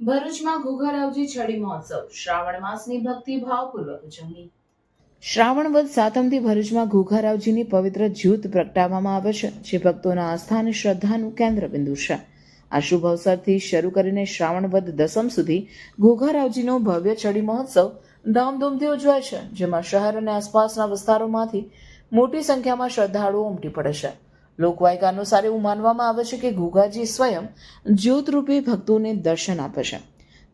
ભરૂચમાં ઘુઘરાવજી છડી મહોત્સવ. શ્રાવણ માસની ભક્તિ ભાવપૂર્વક ઉજવણી. શ્રાવણ વદ સાતમથી ભરૂચમાં ઘુઘરાવજીની પવિત્ર જ્યોત પ્રગટાવવામાં આવે છે, જે ભક્તોના આસ્થા અને શ્રદ્ધાનું કેન્દ્રબિંદુ છે. આ શુભ અવસરથી શરૂ કરીને શ્રાવણ વદ દસમ સુધી ઘોઘારાવજીનો ભવ્ય છડી મહોત્સવ ધામધૂમથી ઉજવાય છે, જેમાં શહેર અને આસપાસના વિસ્તારોમાંથી મોટી સંખ્યામાં શ્રદ્ધાળુઓ ઉમટી પડે છે. લોકવાયકા અનુસાર એવું માનવામાં આવે છે કે ઘોઘાજી સ્વયં જ્યોતરૂપે ભક્તોને દર્શન આપે છે.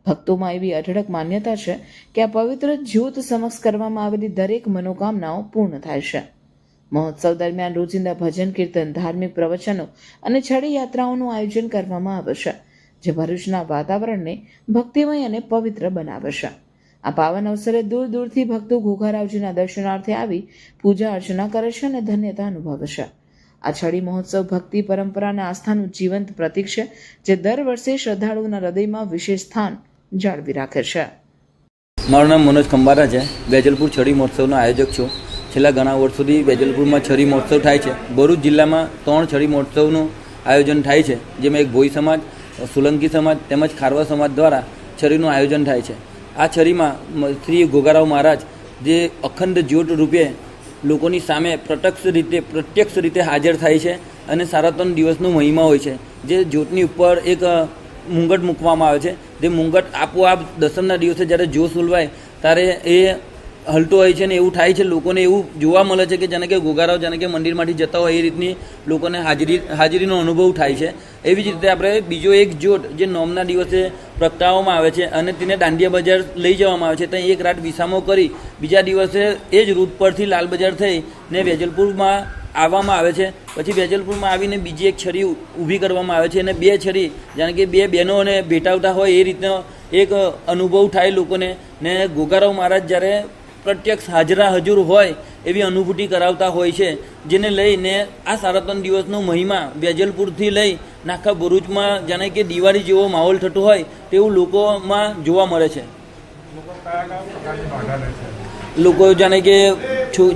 ભક્તોમાં એવી અઢળક માન્યતા છે કે આ પવિત્ર જ્યોત સમક્ષ કરવામાં આવેલી દરેક મનોકામનાઓ પૂર્ણ થાય છે. મહોત્સવ દરમિયાન રોજિંદા ભજન, કીર્તન, ધાર્મિક પ્રવચનો અને છડી યાત્રાઓનું આયોજન કરવામાં આવે છે, જે ભરૂચના વાતાવરણને ભક્તિમય અને પવિત્ર બનાવે છે. આ પાવન અવસરે દૂર દૂરથી ભક્તો ઘોઘારાવજીના દર્શનાર્થે આવી પૂજા અર્ચના કરે છે અને ધન્યતા અનુભવે છે. આ છડી મહોત્સવ ભક્તિ પરંપરા અને આસ્થાનું જીવંત પ્રતીક છે, જે દર વર્ષે શ્રદ્ધાળુઓના હૃદયમાં વિશેષ સ્થાન જાળવી રાખે છે. મારું નામ મનોજ ખંભારા છે. વેજલપુર છડી મહોત્સવનો આયોજક છું. છેલ્લા ઘણા વર્ષોથી વેજલપુરમાં છડી મહોત્સવ થાય છે. ભરૂચ જિલ્લામાં ત્રણ છડી મહોત્સવનું આયોજન થાય છે, જેમાં એક ભોઈ સમાજ, સોલંકી સમાજ તેમજ ખારવા સમાજ દ્વારા છરીનું આયોજન થાય છે. આ છરીમાં શ્રી ગોગારાવ મહારાજ જે અખંડ જ્યોત રૂપે લોકોની સામે પ્રત્યક્ષ રીતે પ્રત્યક્ષ રીતે હાજર થાય છે અને સારા ત્રણ દિવસનો મહિમા હોય છે. જે જ્યોતની ઉપર એક મુંગટ મૂકવામાં આવે છે. તે મુંગટ આપોઆપ દસમના દિવસે જ્યારે જોશ ઉલવાય, ત્યારે એ હલતો હોય છે ને એવું થાય છે, લોકોને એવું જોવા મળે છે કે જેને કે ગોગારાઓ જેને કે મંદિરમાંથી જતા હોય એ રીતની લોકોને હાજરી, હાજરીનો અનુભવ થાય છે. એવી જ રીતે આપણે બીજો એક જોટ જે નોમના દિવસે પ્રગટાવવામાં આવે છે અને તેને દાંડિયા બજાર લઈ જવામાં આવે છે, ત્યાં એક રાત વિસામો કરી, બીજા દિવસે એ જ રૂટ પરથી લાલ બજાર થઈ ને વેજલપુરમાં આવવામાં આવે છે. પછી વેજલપુરમાં આવીને બીજી એક છરી ઊભી કરવામાં આવે છે અને બે છરી, જાણે કે બે બહેનોને ભેટાવતા હોય એ રીતનો એક અનુભવ થાય લોકોને. ને ગોગારાવ મહારાજ જ્યારે પ્રત્યક્ષ હાજરા હજુર હોય એવી અનુભૂતિ કરાવતા હોય છે, જેને લઈને આ સાડા ત્રણ દિવસનો મહિમા વેજલપુરથી લઈ નાખા ભરૂચમાં જાણે કે દિવાળી જેવો માહોલ થતો હોય તેવું લોકોમાં જોવા મળે છે. લોકો જાણે કે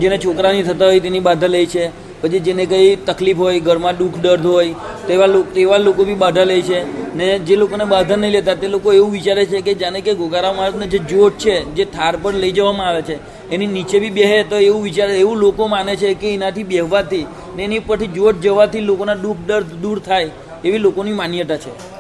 જેને છોકરાની થતા હોય તેની બાધા લે છે, પછી જેને કંઈ તકલીફ હોય, ઘરમાં દુઃખ દર્દ હોય, તેવા તેવા લોકો બી બાધા લે છે. ને જે લોકોને બાધા નહીં લેતા, તે લોકો એવું વિચારે છે કે જાણે કે ગોગારા મહારાજને જે જોટ છે, જે થાર પર લઈ જવામાં આવે છે, એની નીચે બી બેહે તો એવું વિચારે, એવું લોકો માને છે કે એનાથી બેહવાથી ને એની ઉપરથી જોટ જવાથી લોકોના દુઃખ, દર્દ દૂર થાય એવી લોકોની માન્યતા છે.